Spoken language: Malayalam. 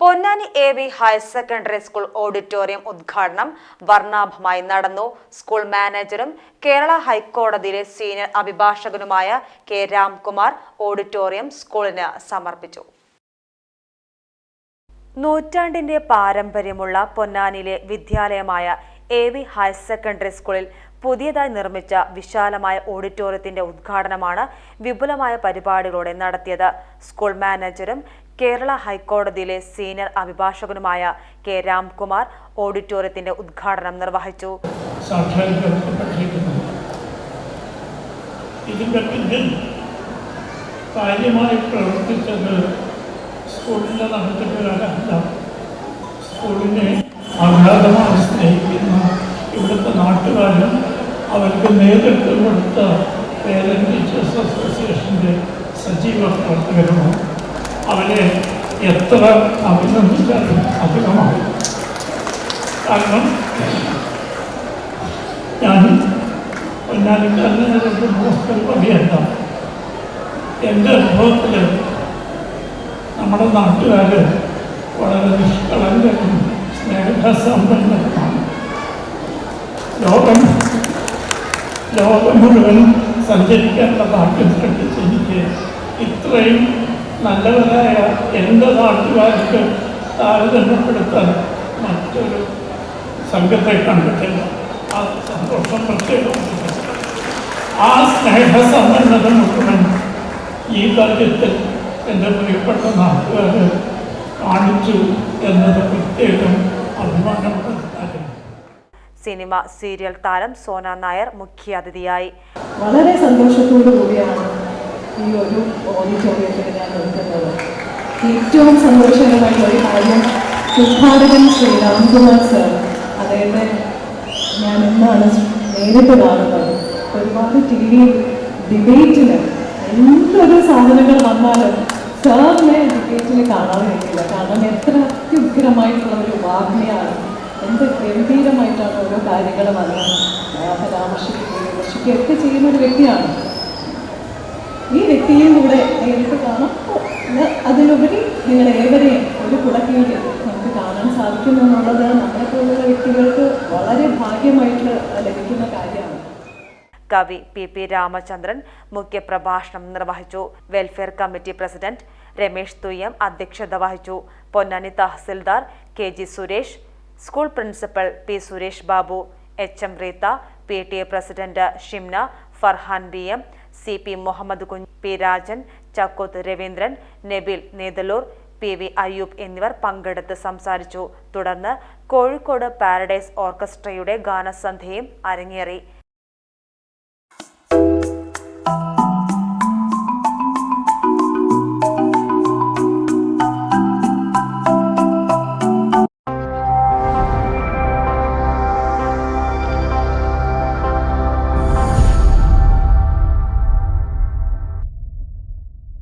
Ponnani A V higher secondary school auditorium ഉദ്ഘാടനം വർണാഭമായി നടന്നു. സ്കൂൾ മാനേജറും കേരള ഹൈക്കോടതിയിലെ സീനിയർ അഭിഭാഷകനുമായ കെ രാംകുമാർ ഓഡിറ്റോറിയം സ്കൂളിന് സമർപ്പിച്ചു. നൂറ്റാണ്ടിന്റെ പാരമ്പര്യമുള്ള പൊന്നാനിയിലെ വിദ്യാലയമായ എ വി ഹയർ സെക്കൻഡറി സ്കൂളിൽ പുതിയതായി നിർമ്മിച്ച വിശാലമായ ഓഡിറ്റോറിയത്തിന്റെ ഉദ്ഘാടനമാണ് വിപുലമായ പരിപാടികളോടെ നടത്തിയത്. സ്കൂൾ മാനേജരും കേരള ഹൈക്കോടതിയിലെ സീനിയർ അഭിഭാഷകനുമായ കെ രാംകുമാർ ഓഡിറ്റോറിയത്തിന്റെ ഉദ്ഘാടനം നിർവഹിച്ചു. ഇതിന്റെ പിന്നിൽ കാര്യമായി പ്രവർത്തിച്ചത് സ്കൂളിന്റെ നടത്തിപ്പിലല്ല സ്കൂളിനെ അഗാധമായി അവർക്ക് നേതൃത്വം കൊടുത്ത പേരന്റ് ടീച്ചേഴ്സ് അസോസിയേഷന്റെ സജീവ പ്രവർത്തകരുമാണ്. അവരെ എത്ര അഭിനന്ദിച്ചാലും അധികമാണ്. കാരണം ഞാൻ പൊന്നാനിക്കാരനെ മോസ്കൽ പറയല്ല എന്റെ അനുഭവത്തിൽ നമ്മുടെ നാട്ടുകാർ വളരെ നിഷ്കളങ്കരും സ്നേഹസമ്പന്നരുമാണ്. ലോകം ലോകം മുഴുവൻ സഞ്ചരിക്കാനുള്ള ഭാഗ്യം കണ്ടിച്ച് എനിക്ക് ഇത്രയും നല്ലവരായ എന്റെ നാട്ടുകാർക്ക് താരതമ്യപ്പെടുത്താൻ മറ്റൊരു സംഘത്തെ കണ്ടിട്ടില്ല. ആ സന്തോഷം പ്രത്യേകമാണ്. ആ സ്നേഹസമ്പന്നത മുഴുവൻ ഈ കാര്യത്തിൽ എന്റെ പ്രിയപ്പെട്ട നാട്ടുകാർ കാണിച്ചു എന്നത് പ്രത്യേകം കാര്യം സിനിമ സീരിയൽ താരം സോന നായർ മുഖ്യാതിഥിയായി. വളരെ സന്തോഷത്തോടു കൂടിയാണ് ഈ ഒരു ഓഡിറ്റോറിയത്തിൽ ഞാൻ നിൽക്കുന്നത്. ഏറ്റവും സന്തോഷകരമായിട്ടുള്ള ഒരു കാര്യം ഉദ്ഘാടകൻ സർ അദ്ദേഹത്തെ ഞാൻ ഇന്നാണ് നേരിട്ട് കാണുന്നത്. ഒരുപാട് ടി വി ഡിബേറ്റിന് എന്തൊരു സാധനങ്ങൾ വന്നാലും സാറിനെ ഡിബേറ്റിന് കാണാൻ കഴിയില്ല കാരണം എത്ര അത്യുഗ്രമായിട്ടുള്ള ഒരു വാഗ്മയാണ് എന്ത് ഗംഭീരമായിട്ടാണ് ഓരോ കാര്യങ്ങൾ വന്ന് പരാമർശിക്കുകയും വിമർശിക്കുകയൊക്കെ ചെയ്യുന്ന ഒരു വ്യക്തിയാണ്. ഈ വ്യക്തിയും കൂടെ നേരിട്ട് കാണാം അതിലുപരി നിങ്ങൾ ഏവരെയും ഒരു കുടക്കീഴിൽ നമുക്ക് കാണാൻ സാധിക്കുന്നു എന്നുള്ളത് നമ്മളെ പോലുള്ള വ്യക്തികൾക്ക് വളരെ ഭാഗ്യമായിട്ട് ലഭിക്കുന്ന കാര്യമാണ്. കവി പി പി രാമചന്ദ്രൻ മുഖ്യപ്രഭാഷണം നിർവഹിച്ചു. Welfare committee president Ramesh Thuyyam അധ്യക്ഷത വഹിച്ചു. Ponnani tahsildar K G Suresh school principal P Suresh Babu H M Reetha P T A president Shimna Farhan B M C P Muhammad Kunju P Rajan Chakkoth Raveendran Nabil Nethalur P V Ayyub എന്നിവർ പങ്കെടുത്ത് സംസാരിച്ചു. തുടർന്ന് കോഴിക്കോട് പാരഡൈസ് ഓർക്കസ്ട്രയുടെ ഗാനസന്ധ്യയും അരങ്ങേറി.